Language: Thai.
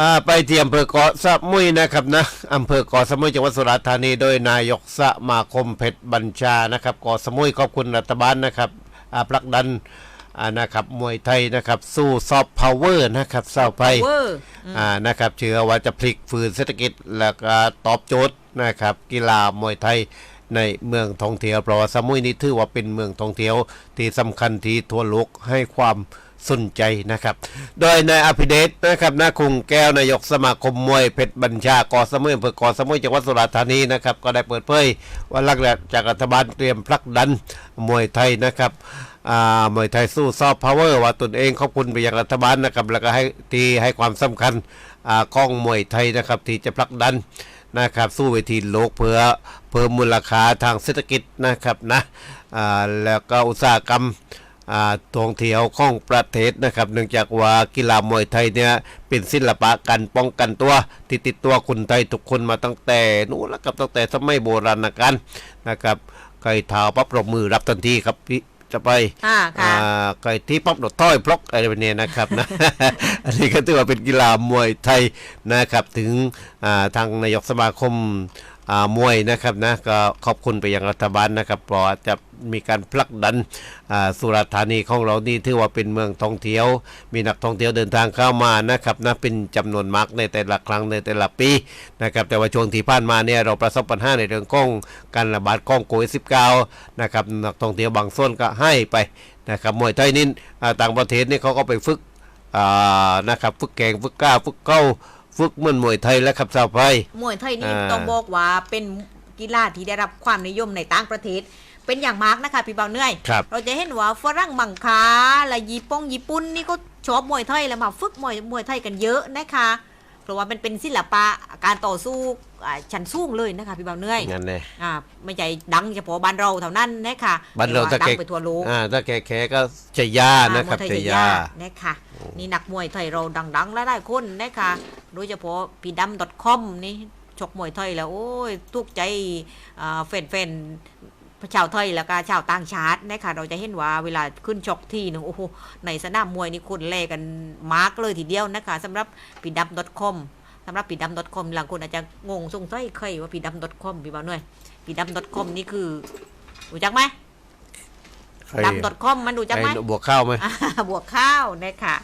อ่าไปที่อำเภอเกาะสมุยนะครับนะอำเภอเกาะสมุยจังหวัดสุราษฎร์ธานีโดยนายกสมาคมเพชรบัญชานะครับเกาะสมุยขอบคุณรัฐบาลนะครับอ่าผลักดันอ่านะครับมวยไทยนะครับสู้ซอฟต์พาวเวอร์นะครับเศร้าไปเวอร์อ่านะครับเชื่อว่าจะพลิกฟื้นเศรษฐกิจแล้วก็ตอบโจทย์นะครับกีฬามวยไทย ในเมืองท่องเที่ยวเพราะว่าสมุยนี้ถือว่าเป็นเมืองท่องเที่ยวที่สำคัญที่ทั่วโลกให้ความสนใจนะครับ โดยนายอภิเดชนะครับนาคุงแก้วนายกสมาคมมวยเพชรบัญชากอสมุยอำเภอกอสมุยจังหวัดสุราษฎร์ธานีนะครับก็ได้เปิดเผยว่าหลักจากรัฐบาลเตรียมผลักดันมวยไทยนะครับมวยไทยสู้ซอฟต์พาวเวอร์ว่าตนเองขอบคุณไปยังรัฐบาลนะครับแล้วก็ให้ที่ให้ความสำคัญอ่าของมวยไทยนะครับที่จะผลักดัน นะครับสู้เวทีโลกเพื่อเพิ่มมูลค่าทางเศรษฐกิจนะครับนะแล้วก็อุตสาหกรรมท่องเที่ยวของประเทศนะครับ เนื่องจากว่ากีฬามวยไทยเนี่ยเป็นศิลปะการป้องกันตัวที่ติดตัวคนไทยทุกคนมาตั้งแต่นู้นแล้วครับตั้งแต่สมัยโบราณกาลนะครับใครเท้าปั๊บปรบมือรับทันทีครับพี่ จะไปอ่าค่ะอ่าไก่ที่ป๊อปดดถ้อยพลอกอะไรแบบนี้นะครับนะอันนี้ก็ถือว่าเป็นกีฬามวยไทยนะครับ ถึงอ่าทางนายกสมาคมอ่ามวยนะครับนะก็ขอบคุณไปยังรัฐบาลนะครับเพราะว่าจะมีการผลักดันสุราษฎร์ธานีของเรานี่ถือว่าเป็นเมืองท่องเที่ยว มีนักท่องเที่ยวเดินทางเข้ามานะครับนะเป็นจำนวนมากในแต่ละครั้งในแต่ละปีนะครับแต่ว่าช่วงที่ผ่านมาเนี่ยเราประสบปัญหาในเรื่องของการระบาดของโควิด19นะครับนักท่องเที่ยวบางส่วนก็ให้ไปนะครับมวยไทยนี่ต่างประเทศนี่เขาก็ไปฝึกนะครับฝึกแกงฝึกกล้าฝึกเก้า ฝึกเหมือนมวยไทยแล้วครับสาวไพมวยไทยนี่อ่าต้องบอกว่าเป็นกีฬาที่ได้รับความนิยมในต่างประเทศ เป็นอย่างมากนะคะพี่เบาเหนื่อยครับเราจะเห็นว่าฝรั่งบังคาและญี่ปุ่งญี่ปุ่นนี่ก็ชอบมวยไทยแล้วมาฝึกมวยมวยไทยกันเยอะนะคะ เพราะว่ามันเป็นศิลปะการต่อสู้อ่าชั้นสูงเลยนะคะพี่เบาเหนื่อยงั้นเลยอ่าไม่ใช่ดังเฉพาะบ้านเราเท่านั้นนะคะบ้านเราแต่ถ้าว่าดัแกงไปทั่วโลกอ่าถ้าแกแขก็จะยานะครับมวยไทจะยยานะคะนี่นักมวยไทยเราดังๆและได้คนนะคะโดยเฉพาะพี่ดำ .com นี่ชกมวยไทยแล้วโอ้ยทุกใจอ่าแฟนๆ ชาวไทยแล้วก็ชาวต่างชาตินะคะเราจะเห็นว่าเวลาขึ้นชกทีหนึ่งโอ้โหในสนามมวยนี่คนแลกันมาร์กเลยทีเดียวนะคะสำหรับพี่ดำ .com สำหรับพี่ดำ .com หลังคนอาจจะงงสงสัยเคยว่าพี่ดำ .com พี่บ่าวหน่อยพี่ดำ .com นี่คือรู้จักไหมใครดำ .com มันรู้จักไหมไอ้บวกข้าวไหมอ่าบวกข้าวนะคะ